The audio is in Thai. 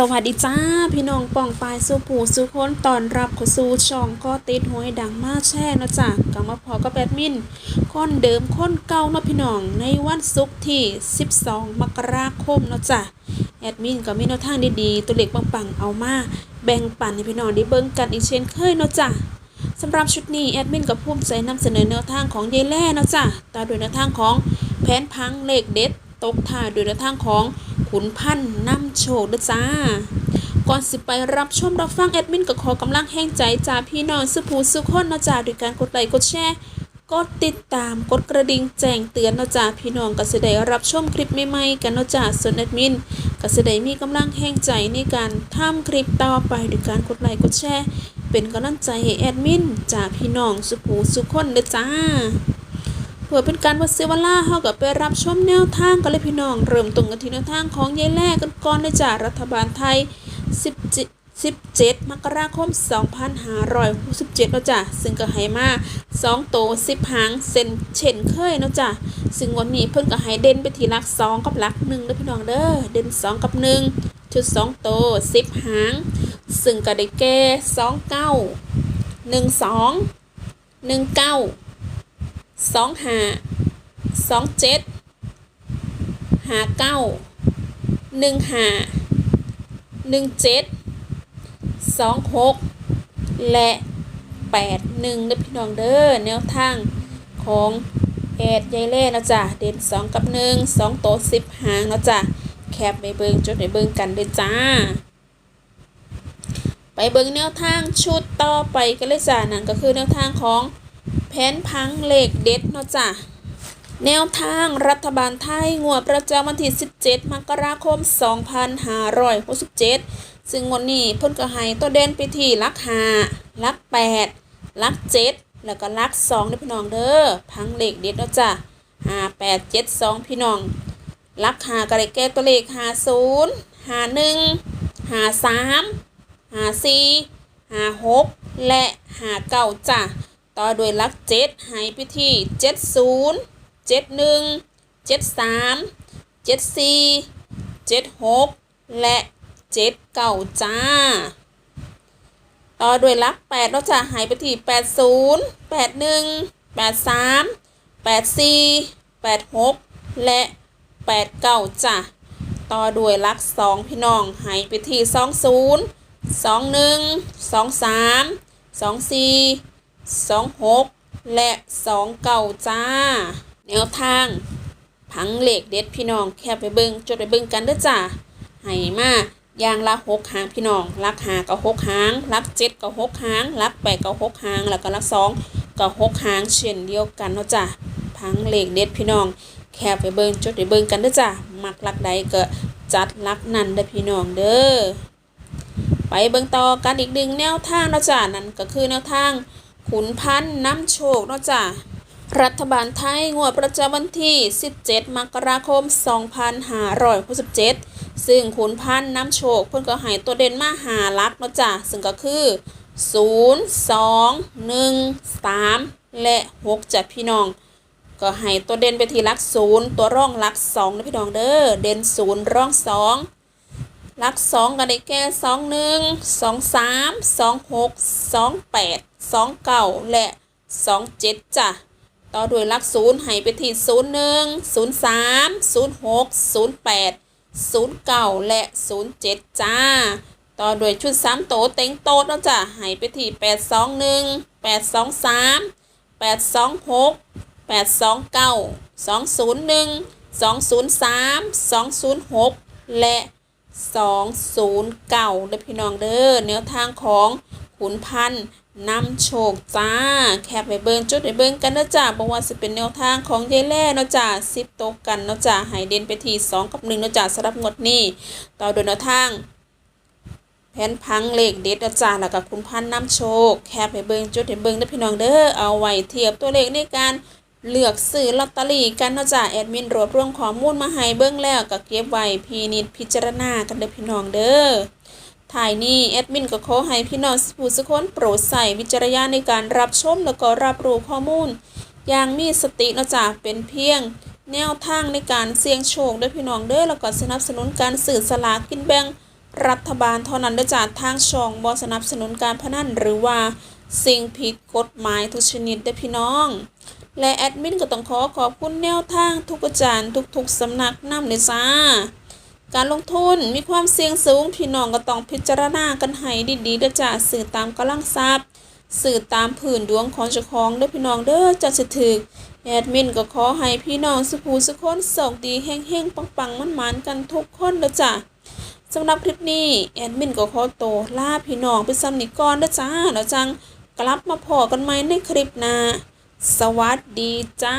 สวัสดีจ้า พี่น้องป่องปายสู่ผู้สู่คนตอนรับข้าสู่ช่องก็ติดหวยดังมากแช่นะจ๊ะกลับมาพอกับแบดมินคนเดิมคนเก่าเนาะพี่น้องในวันศุกร์ที่ 12 มกราคมเนาะจ้ะแอดมินก็มีแนวทางดีๆ ตัวเล็กปังๆเอามาแบ่งปันให้พี่น้องได้เบิ่งกันอีกเช่นเคยเนาะจ้ะสำหรับชุดนี้แอดมินก็ภูมิใจนำเสนอแนวทางของยายแล่เนาะจ้ะตามโดยแนวทางของแผนพังเลขเด็ดตกท้ายโดยแนวทางของ ขุนพันธ์นำโชคด้อจ้า ก่อนสิไปรับชมรับฟังแอดมินก็ขอกำลังแห่งใจจากพี่น้องสุภูสุคนนะจ๊ะด้วยการกดไลค์กดแชร์กดติดตามกดกระดิ่งแจ้งเตือนนะจ๊ะพี่น้องก็จะได้รับชมคลิปใหม่ๆกันนะจ๊ะส่วนแอดมินก็จะได้มีกำลังแห่งใจในการทำคลิปต่อไปด้วยการกดไลค์กดแชร์ เป็นกำลังใจให้แอดมินจากพี่น้องสุภูสุคนเด้อจ้า เพื่อเป็นการวัดเซวลาเฮากับไปรับชมแนวทางกันเลยพี่น้อง เริ่มตรงกันที่แนวทางของยายแล่กันก่อนเลยจ้ารัฐบาลไทย 17 17 มกราคม 2567เนาะจ้ะซึ่งก็ให้มา2โต10 หางเส้นเช่นเคยเนาะจ้ะซึ่งวันนี้เพิ่นก็ให้เด่นไปที่หลัก 2 กับหลัก1เด้อพี่น้องเด้อเด่น 2 กับ 1 ชุด 2 โต 10 หาง ซึ่งก็ได้แก่ 29 12 19 สองห้าสองเจ็ดห้าเก้าหนึ่งห้าหนึ่งเจ็ดสองหกและแปดหนึ่งเด้อพี่น้องเด้อแนวทางของแอดยายเล่นะจ๊ะเด่นสองกับหนึ่งสองโตสิบหางนะจ๊ะแคบไปเบิงจดไปเบิงกันเลยจ้า ไปเบิงแนวทางชุดต่อไปกันเลยจ้านั่นก็คือแนวทางของ แผนพังเลขเด็ดเนาะจ้ะแนวทางรัฐบาลไทยงวดประจำวันที่ 17 มกราคม 2567 ซึ่งวันนี้เพิ่นก็ให้ตัวเด่นไปที่ลักหาลัก 8 ลัก 7 แล้วก็ลัก2เด้อพี่น้องเด้อพังเลขเด็ดเนาะจ้ะ5 8 7 2 พี่น้อง ลักหาก็ได้แก้ตัวเลข 50 51 53 54 56 และ 59จ้ะ ต่อด้วยลักเจ็ดหายไปที่เจ็ดศูนย์เจ็ดหนึ่งเจ็ดสามเจ็ดสี่เจ็ดหกและเจ็ดเก้าจ้า ต่อด้วยลักแปดเราจะหายไปที่แปดศูนย์แปดหนึ่งแปดสามแปดสี่แปดหกและแปดเก้าจ้ะต่อด้วยลักสองพี่น้องหายไปที่สองศูนย์สองหนึ่งสองสามสองสี่ สองหกและสองเก่าจ้า แนวทาง ผังเหล็กเด็ดพี่น้องแค่ไปเบิงจดไปเบิงกันเด้อจ้าให้มาอย่างละหกหางพี่น้องลักหาก็หกหางลักเจ็ดก็หกหางลักแปดก็หกหางแล้วก็ลักสองก็หกหางเช่นเดียวกันเนาะจ้าผังเหล็กเด็ดพี่น้อง แค่ไปเบิงจดไปเบิงกันเด้อจ้ามักลักใดก็จัดลักนั่นเด้อพี่น้องเด้อไปเบิงต่อกันอีกหนึ่งแนวทางเนาะจ้านั่นก็คือแนวทาง ขุนพันธ์น้ำโชคเนาะจ้ะรัฐบาลไทยงวดประจำวันที่ 17 มกราคม 2567 ซึ่งขุนพันธ์น้ำโชคเพิ่นก็ให้ตัวเด่นมาหาลักเนาะจ้ะซึ่งก็คือ 0 2 1 3 และ 6จ้ะพี่น้อง ก็ให้ตัวเด่นไปที่ลัก 0 ตัวร่องลัก2นะพี่น้องเด้อเด่น 0 ร่อง 2ลักสองกันได้แก่สองหนึ่งสอ งสองหกสองแปดสองเก้าและสองเจ็ดจ้ะต่อด้วยลักศูนย์ให้ไปที่ศูนย์หนึ่งศูนย์สามศูนย์หกศูนย์แปดศูนย์เก้าและศูนย์เจ็ดจ้า ต่อด้วยชุดสามโตเต็งโตแล้วจ้ะให้ไปที่แปดสองหนึ่งแปดสองสามแปดสองหกแปดสองเก้าสองศูนย์หนึ่งสองศูนย์สามสองศูนย์หกและสองศูนย์เก้าเด้อพี่น้องเด้อแนวทางของขุนพันธ์ นำโชคจ้า แคบไปเบิ้งจุดไปเบิ้งกันนะจ้าบอกว่าจะเป็นแนวทางของยายแล่เนาะจ้าสิบโตกันเนาะจ้าให้เด่นไปที่สองกับหนึ่งเนาะจ้าสำหรับงวดนี้ ต่อโดยแนวทาง แผนพังเลขเด็ดนะจ้าแล้วก็คุณพันนำโชค แคบไปเบิ้งจุดไปเบิ้งเด้อพี่น้องเด้อเอาไว้เทียบตัวเลขในการเลือกซื้อลอตเตอรี่กันเนาะจ้ะแอดมินรวบรวมข้อมูลมาให้เบิ่งแล้วก็เก็บไว้พีนิดพิจารณากันเด้อพี่น้องเด้อ ถ่ายนี้แอดมินก็ขอให้พี่น้องผู้สุคนโปรดใส่วิจารณญาณในการรับชมแล้วก็รับรู้ข้อมูล อย่างมีสตินะจ้ะเป็นเพียง แนวทางในการเสี่ยงโชคด้อพี่น้องเด้อแล้วก็สนับสนุนการสื่อสลากกินแบ่งรัฐบาลเท่านั้นด้อจ้าทางช่องบ่สนับสนุนการพนันหรือว่าสิ่งผิดกฎหมายทุกชนิดเด้พี่น้อง และแอดมินก็ต้องขอขอบคุณแนวทางทุกอาจารย์ทุกๆสำนักนำเลยจ้า การลงทุนมีความเสี่ยงสูงพี่น้องก็ต้องพิจารณากันให้ดีๆเด้อจ้าสื่อตามกำลังทรัพย์สื่อตามผืนดวงของเจ้าของเด้อพี่น้องเด้อจะสิถึกแอดมินก็ขอให้พี่น้องสุขูสุคนโชคดีเฮงๆปังๆมันๆกันทุกคนเด้อจ้าสำหรับคลิปนี้แอดมินก็ขอโตลาพี่น้องไปซ้ำนี้ก่อนเด้อจ้าแล้วจังกลับมาพอกันใหม่ในคลิปหน้าสวัสดีจ้า